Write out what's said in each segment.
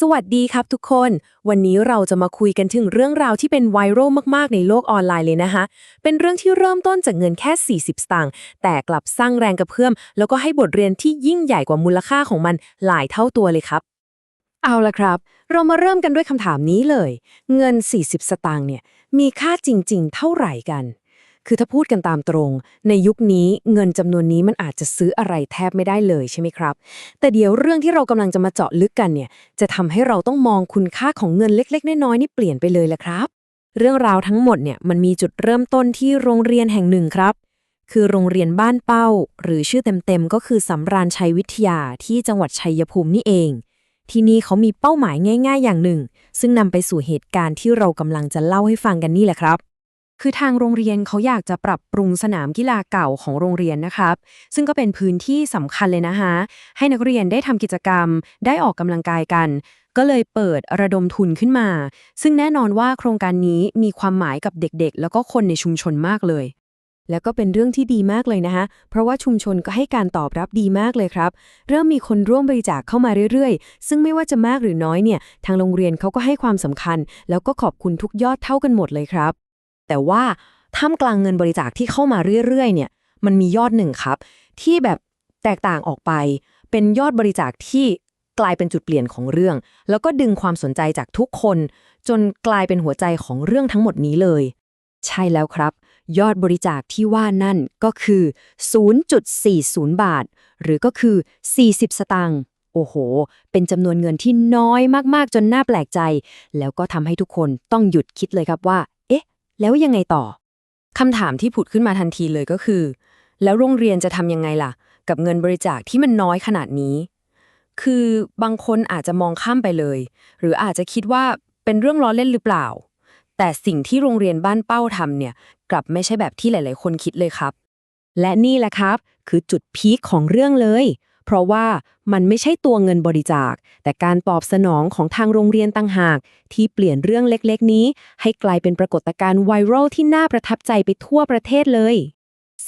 สวัสดีครับทุกคน วันนี้เราจะมาคุยกันถึงเรื่องราวที่เป็นไวรัลมากๆ ในโลกออนไลน์เลยนะคะ เป็นเรื่องที่เริ่มต้นจากเงินแค่ 40 สตางค์แต่กลับสร้างแรงกระเพื่อม แล้วก็ให้บทเรียนที่ยิ่งใหญ่กว่ามูลค่าของมันหลายเท่าตัวเลยครับ เอาละครับ เรามาเริ่มกันด้วยคำถามนี้เลย เงิน 40 สตางค์เนี่ยมีค่าจริง ๆ เท่าไหร่กัน คือถ้าพูดกันตามตรง ในยุคนี้เงินจำนวนนี้มันอาจจะซื้ออะไรแทบไม่ได้เลยใช่ไหมครับ แต่เดี๋ยวเรื่องที่เรากำลังจะมาเจาะลึกกันเนี่ย จะทำให้เราต้องมองคุณค่าของเงินเล็ก ๆ น้อยๆนี่เปลี่ยนไปเลยละครับ เรื่องราวทั้งหมดเนี่ยมันมีจุดเริ่มต้นที่โรงเรียนแห่งหนึ่งครับ คือโรงเรียนบ้านเป้า หรือชื่อเต็มๆก็คือสำราญชัยวิทยาที่จังหวัดชัยภูมินี่เอง ที่นี่เขามีเป้าหมายง่าย ๆ อย่างหนึ่ง ซึ่งนำไปสู่เหตุการณ์ที่เรากำลังจะเล่าให้ฟังกันนี่แหละครับ คือทางโรงเรียนเขาอยากจะปรับปรุงสนามกีฬาเก่าของโรงเรียนนะครับ ซึ่งก็เป็นพื้นที่สำคัญเลยนะฮะให้นักเรียนได้ทำกิจกรรม ได้ออกกำลังกายกัน ก็เลยเปิดระดมทุนขึ้นมา ซึ่งแน่นอนว่าโครงการนี้มีความหมายกับเด็กๆ แล้วก็คนในชุมชนมากเลยแล้วก็เป็นเรื่องที่ดีมากเลยนะคะ เพราะว่าชุมชนก็ให้การตอบรับดีมากเลยครับ เริ่มมีคนร่วมบริจาคเข้ามาเรื่อยๆ ซึ่งไม่ว่าจะมากหรือน้อยเนี่ย ทางโรงเรียนเขาก็ให้ความสำคัญ แล้วก็ขอบคุณทุกยอดเท่ากันหมดเลยครับ แต่ว่าท่ามกลางเงินบริจาคที่เข้ามาเรื่อยๆ เนี่ย มันมียอดหนึ่งครับ ที่แบบแตกต่างออกไป เป็นยอดบริจาคที่กลายเป็นจุดเปลี่ยนของเรื่อง แล้วก็ดึงความสนใจจากทุกคน จนกลายเป็นหัวใจของเรื่องทั้งหมดนี้เลย ใช่แล้วครับ ยอดบริจาคที่ว่านั่นก็คือ 0.40 บาท หรือก็คือ 40 สตางค์โอ้โห เป็นจำนวนเงินที่น้อยมากๆ จนน่าแปลกใจ แล้วก็ทำให้ทุกคนต้องหยุดคิดเลยครับว่า แล้วยังไงต่อคำถามที่ผุดขึ้นมาทันทีเลยก็คือ แล้วโรงเรียนจะทำยังไงล่ะ กับเงินบริจาคที่มันน้อยขนาดนี้ คือบางคนอาจจะมองข้ามไปเลย หรืออาจจะคิดว่าเป็นเรื่องล้อเล่นหรือเปล่า แต่สิ่งที่โรงเรียนบ้านเป้าทำเนี่ย กลับไม่ใช่แบบที่หลาย ๆ คนคิดเลยครับ และนี่แหละครับ คือจุดพีคของเรื่องเลย เพราะว่ามันไม่ใช่ตัวเงินบริจาค แต่การตอบสนองของทางโรงเรียนต่างหาก ที่เปลี่ยนเรื่องเล็กๆ นี้ ให้กลายเป็นปรากฏการณ์ไวรัลที่น่าประทับใจไปทั่วประเทศเลย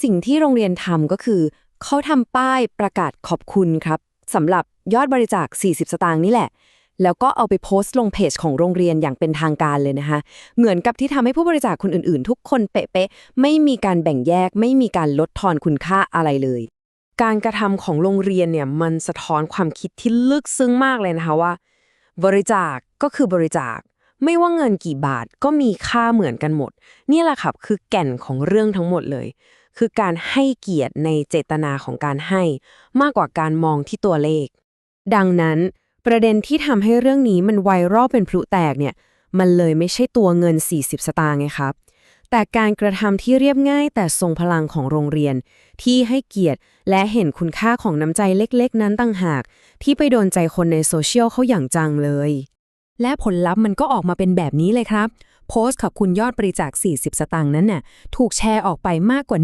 สิ่งที่โรงเรียนทำก็คือ เขาทำป้ายประกาศขอบคุณครับสำหรับยอดบริจาค 40 สตางค์นี่แหละแล้วก็เอาไปโพสต์ลงเพจของโรงเรียนอย่างเป็นทางการเลยนะคะเหมือนกับที่ทำให้ผู้บริจาคคนอื่นๆ ทุกคนเป๊ะๆ ไม่มีการแบ่งแยก ไม่มีการลดทอนคุณค่าอะไรเลย การกระทำของโรงเรียนเนี่ยมันสะท้อนความคิดที่ลึกซึ้งมากเลยนะคะว่า บริจาคก็คือบริจาค ไม่ว่าเงินกี่บาทก็มีค่าเหมือนกันหมด นี่แหละครับคือแก่นของเรื่องทั้งหมดเลย คือการให้เกียรติในเจตนาของการให้ มากกว่าการมองที่ตัวเลข ดังนั้น ประเด็นที่ทำให้เรื่องนี้มันไวรัลเป็นพลุแตกเนี่ยมันเลยไม่ใช่ตัวเงิน 40 สตางค์ไงครับ แต่การกระทำที่เรียบง่ายแต่ทรงพลังของโรงเรียน ที่ให้เกียรติและเห็นคุณค่าของน้ำใจเล็กๆ นั้นต่างหาก ที่ไปโดนใจคนในโซเชียลเขาอย่างจังเลย และผลลัพธ์มันก็ออกมาเป็นแบบนี้เลยครับ โพสต์ขอบคุณยอดบริจาค 40 สตางค์นั้นน่ะถูกแชร์ออกไปมากกว่า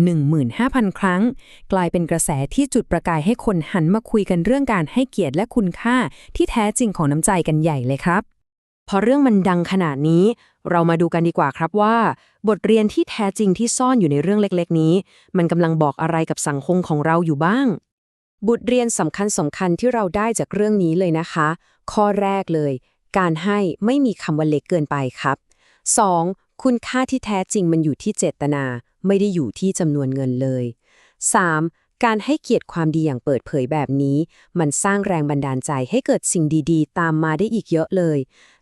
15,000 ครั้ง กลายเป็นกระแสที่จุดประกายให้คนหันมาคุยกันเรื่องการให้เกียรติและคุณค่าที่แท้จริงของน้ำใจกันใหญ่เลยครับพอเรื่องมันดังขนาดนี้ เรามาดูกันดีกว่าครับว่า บทเรียนที่แท้จริงที่ซ่อนอยู่ในเรื่องเล็กๆ นี้ มันกำลังบอกอะไรกับสังคมของเราอยู่บ้าง บทเรียนสำคัญสำคัญที่เราได้จากเรื่องนี้เลยนะคะ ข้อแรกเลย การให้ไม่มีคำว่าเล็กเกินไปครับ 2. คุณค่าที่แท้จริงมันอยู่ที่เจตนา ไม่ได้อยู่ที่จำนวนเงินเลย 3. การให้เกียรติความดีอย่างเปิดเผยแบบนี้ มันสร้างแรงบันดาลใจให้เกิดสิ่งดีๆ ตามมาได้อีกเยอะเลย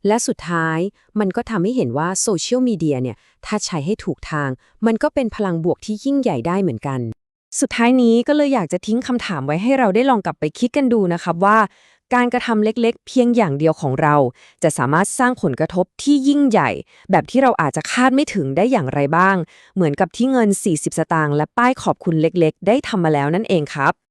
และสุดท้ายมันก็ทำให้เห็นว่าโซเชียลมีเดียเนี่ย ถ้าใช้ให้ถูกทาง มันก็เป็นพลังบวกที่ยิ่งใหญ่ได้เหมือนกัน สุดท้ายนี้ก็เลยอยากจะทิ้งคำถามไว้ให้เราได้ลองกลับไปคิดกันดูนะครับว่า การกระทำเล็กๆ เพียงอย่างเดียวของเรา จะสามารถสร้างผลกระทบที่ยิ่งใหญ่ แบบที่เราอาจจะคาดไม่ถึงได้อย่างไรบ้าง เหมือนกับที่เงิน 40 สตางค์และป้ายขอบคุณเล็กๆ ได้ทำมาแล้วนั่นเองครับ